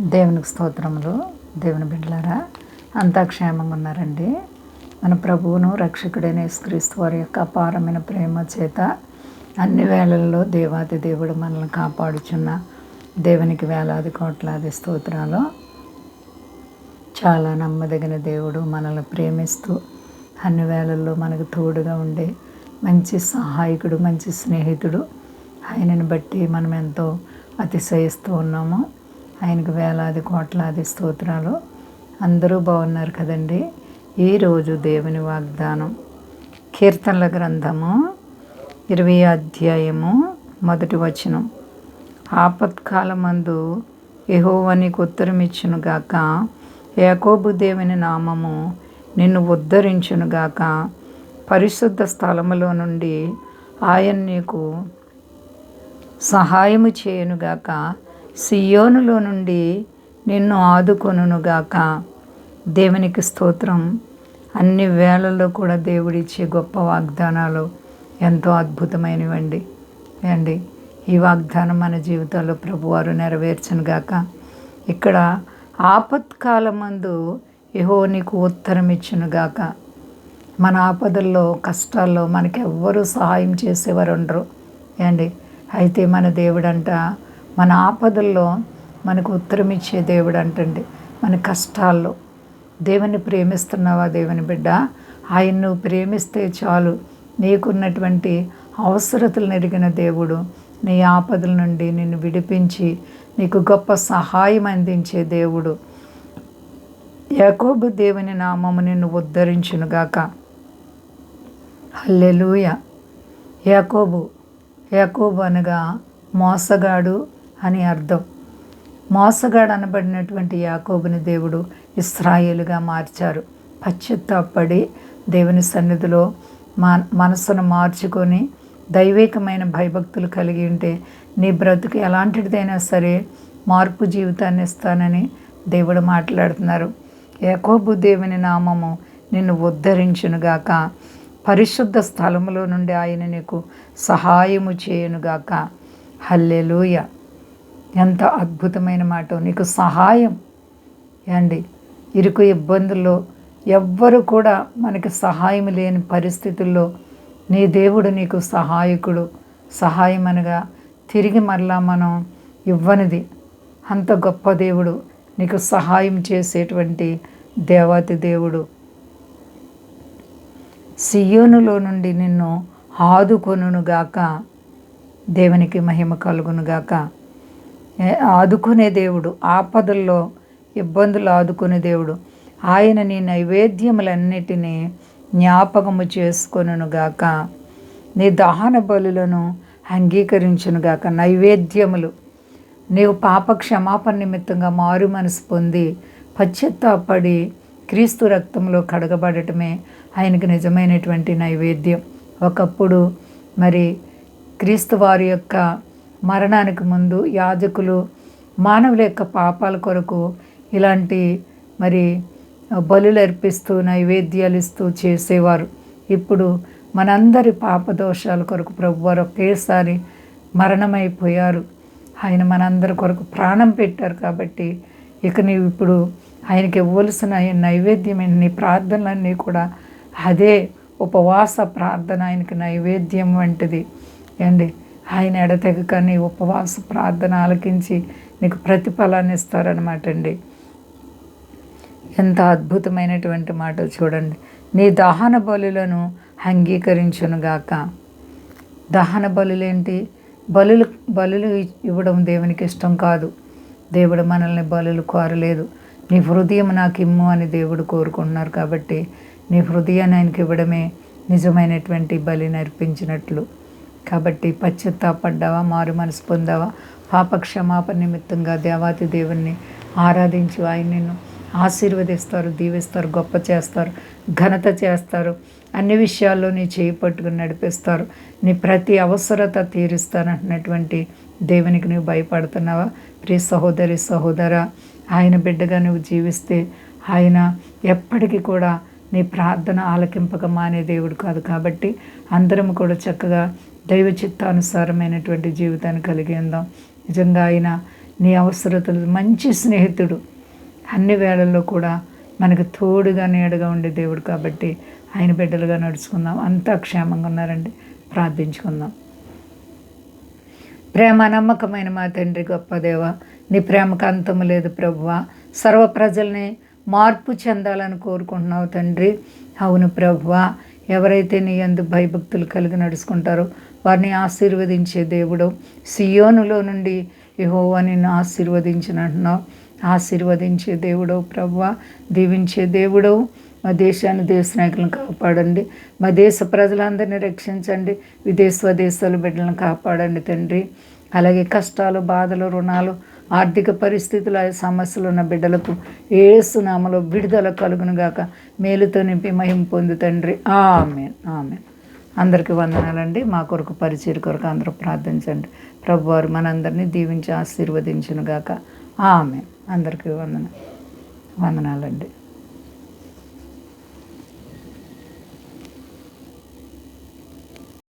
దేవునికి స్తోత్రములు దేవుని బిడ్డలారా అంతా క్షేమంగా ఉన్నారండి. మన ప్రభువును రక్షకుడైన యేసుక్రీస్తు వారి యొక్క అపారమైన ప్రేమ చేత అన్ని వేళల్లో దేవాది దేవుడు మనల్ని కాపాడుచున్న దేవునికి వేలాది కోట్లాది స్తోత్రాలు. చాలా నమ్మదగిన దేవుడు మనల్ని ప్రేమిస్తూ అన్ని వేళల్లో మనకు తోడుగా ఉండే మంచి సహాయకుడు మంచి స్నేహితుడు. ఆయనను బట్టి మనం ఎంతో అతిశయిస్తూ ఉన్నాము. ఆయనకు వేలాది కోట్లాది స్తోత్రాలు. అందరూ బాగున్నారు కదండి. ఈరోజు దేవుని వాగ్దానం. కీర్తనల గ్రంథము ఇరవై అధ్యాయము మొదటి వచనం. ఆపత్కాలమందు యహోవనికి నీకు ఉత్తరం యాకోబు దేవుని నామము నిన్ను ఉద్ధరించునుగాక పరిశుద్ధ స్థలములో నుండి ఆయన నీకు సహాయము చేయనుగాక సియోనులో నుండి నిన్ను ఆదుకొనుగాక దేవునికి స్తోత్రం. అన్ని వేళల్లో కూడా దేవుడిచ్చే గొప్ప వాగ్దానాలు ఎంతో అద్భుతమైనవండి. అండి ఈ వాగ్దానం మన జీవితాల్లో ప్రభువారు నెరవేర్చునుగాక. ఇక్కడ ఆపత్కాలమందు యహో నీకు ఉత్తరం ఇచ్చునుగాక మన ఆపదల్లో కష్టాల్లో మనకెవ్వరూ సహాయం చేసేవారు ఉండరు ఏండి అయితే మన దేవుడంట మన ఆపదల్లో మనకు ఉత్తరం ఇచ్చే దేవుడు అంటండి. మన కష్టాల్లో. దేవుని ప్రేమిస్తున్నావా దేవుని బిడ్డ? ఆయన నువ్వు ప్రేమిస్తే చాలు. నీకున్నటువంటి అవసరతలు ఎరిగిన దేవుడు నీ ఆపదల నుండి నిన్ను విడిపించి నీకు గొప్ప సహాయం అందించే దేవుడు. యాకోబు దేవుని నామము నిన్ను ఉద్ధరించునుగాక హల్లెలూయ. యాకోబు యాకోబు అనగా మోసగాడు అని అర్థం. మోసగాడు అనబడినటువంటి యాకోబుని దేవుడు ఇస్రాయేలుగా మార్చారు. పశ్చాత్తాపడి దేవుని సన్నిధిలో మా మనసును మార్చుకొని దైవికమైన భయభక్తులు కలిగి ఉంటే నీ బ్రతుకు ఎలాంటిదైనా సరే మార్పు జీవితాన్ని ఇస్తానని దేవుడు మాట్లాడుతున్నారు. యాకోబు దేవుని నామము నిన్ను ఉద్ధరించునుగాక. పరిశుద్ధ స్థలములో నుండి ఆయన నీకు సహాయము చేయునుగాక. హల్లెలూయ. ఎంత అద్భుతమైన మాట. నీకు సహాయం. అండి ఇరుకు ఇబ్బందుల్లో ఎవ్వరు కూడా మనకి సహాయం లేని పరిస్థితుల్లో నీ దేవుడు నీకు సహాయకుడు. సహాయం అనగా తిరిగి మరలా మనం ఇవ్వనిది. అంత గొప్ప దేవుడు నీకు సహాయం చేసేటువంటి దేవాతి దేవుడు. సియోనులో నుండి నిన్ను ఆదుకొనుగాక దేవునికి మహిమ కలుగునుగాక. గాక ఆదుకునే దేవుడు ఆపదల్లో ఇబ్బందులు ఆదుకునే దేవుడు. ఆయన నీ నైవేద్యములన్నిటినీ జ్ఞాపకము చేసుకొనుగాక నీ దహన బలులను అంగీకరించునుగాక నైవేద్యములు. నీవు పాప క్షమాపణ నిమిత్తంగా మారు మనసు పొంది పశ్చత్తాపడి క్రీస్తు రక్తంలో కడగబడటమే ఆయనకు నిజమైనటువంటి నైవేద్యం. ఒకప్పుడు మరి క్రీస్తు వారి యొక్క మరణానికి ముందు యాజకులు మానవుల యొక్క పాపాల కొరకు ఇలాంటి మరి బలులు అర్పిస్తూ నైవేద్యాలు ఇస్తూ చేసేవారు. ఇప్పుడు మనందరి పాప దోషాల కొరకు ప్రభువారు ఒకేసారి మరణమైపోయారు. ఆయన మనందరి కొరకు ప్రాణం పెట్టారు కాబట్టి ఇక నీవు ఇప్పుడు ఆయనకి ఇవ్వవలసిన నైవేద్యమైన నీ ప్రార్థనలన్నీ కూడా అదే ఉపవాస ప్రార్థన ఆయనకి నైవేద్యం వంటిది. అండి ఆయన ఎడతెగక నీ ఉపవాస ప్రార్థన ఆలకించి నీకు ప్రతిఫలాన్ని ఇస్తారనమాట అండి. ఎంత అద్భుతమైనటువంటి మాటలు చూడండి. నీ దహన బలులను అంగీకరించునుగాక దహన బలులేంటి? బలులు బలులు ఇవ్వడం దేవునికి ఇష్టం కాదు. దేవుడు మనల్ని బలులు కోరలేదు. నీ హృదయం నాకు ఇమ్ము అని దేవుడు కోరుకుంటున్నారు కాబట్టి నీ హృదయాన్ని ఆయనకి ఇవ్వడమే నిజమైనటువంటి బలిని అర్పించినట్లు కాబట్టి పశ్చాత్తాపడ్డావా మారు మనసు పొందావా? పాపక్షమాపణ నిమిత్తంగా దేవాతి దేవుణ్ణి ఆరాధించు. ఆయన నిన్ను ఆశీర్వదిస్తారు దీవిస్తారు గొప్ప చేస్తారు ఘనత చేస్తారు. అన్ని విషయాల్లో నీ చేయి పట్టుకుని నడిపిస్తారు. నీ ప్రతి అవసరత తీరుస్తానంటున్నటువంటి దేవునికి నువ్వు భయపడుతున్నావా? ప్రియ సహోదరి సహోదర ఆయన బిడ్డగా నువ్వు జీవిస్తే ఆయన ఎప్పటికీ కూడా నీ ప్రార్థన ఆలకింపక మానే దేవుడు కాదు. కాబట్టి అందరం కూడా చక్కగా దైవ చిత్తానుసారమైనటువంటి జీవితాన్ని కలిగి ఉందాం. నిజంగా ఆయన నీ అవసరతలు మంచి స్నేహితుడు. అన్ని వేళల్లో కూడా మనకు తోడుగా నీడగా ఉండే దేవుడు కాబట్టి ఆయన బిడ్డలుగా నడుచుకుందాం. అంతా క్షేమంగా ఉన్నారండి. ప్రార్థించుకుందాం. ప్రేమ నమ్మకమైన మా తండ్రి గొప్ప దేవ నీ ప్రేమకు అంతము లేదు ప్రభువ. సర్వ ప్రజల్ని మార్పు చెందాలని కోరుకుంటున్నావు తండ్రి. అవును ప్రభువ. ఎవరైతే నీ అందు భయభక్తులు కలిగి నడుచుకుంటారో వారిని ఆశీర్వదించే దేవుడు. సియోనులో నుండి యహోవా నిన్ను ఆశీర్వదించినట్టున్నావు. ఆశీర్వదించే దేవుడో ప్రవ్వ దీవించే దేవుడవు మా దేశాన్ని దేశ నాయకులను కాపాడండి. మా దేశ ప్రజలందరినీ రక్షించండి. విదేశ స్వదేశాల బిడ్డలను కాపాడండి తండ్రి. అలాగే కష్టాలు బాధలు రుణాలు ఆర్థిక పరిస్థితులు ఆ సమస్యలు ఉన్న బిడ్డలకు ఏసునామలో విడుదల కలుగునుగాక మేలుతో నింపి మహిమ పొందు తండ్రి. ఆమె ఆమె అందరికీ వందనాలండి. మా కొరకు పరిచయ కొరకు అందరూ ప్రార్థించండి. ప్రభువారు మనందరినీ దీవించి ఆశీర్వదించునుగాక ఆమె అందరికీ వందన వందనాలండి.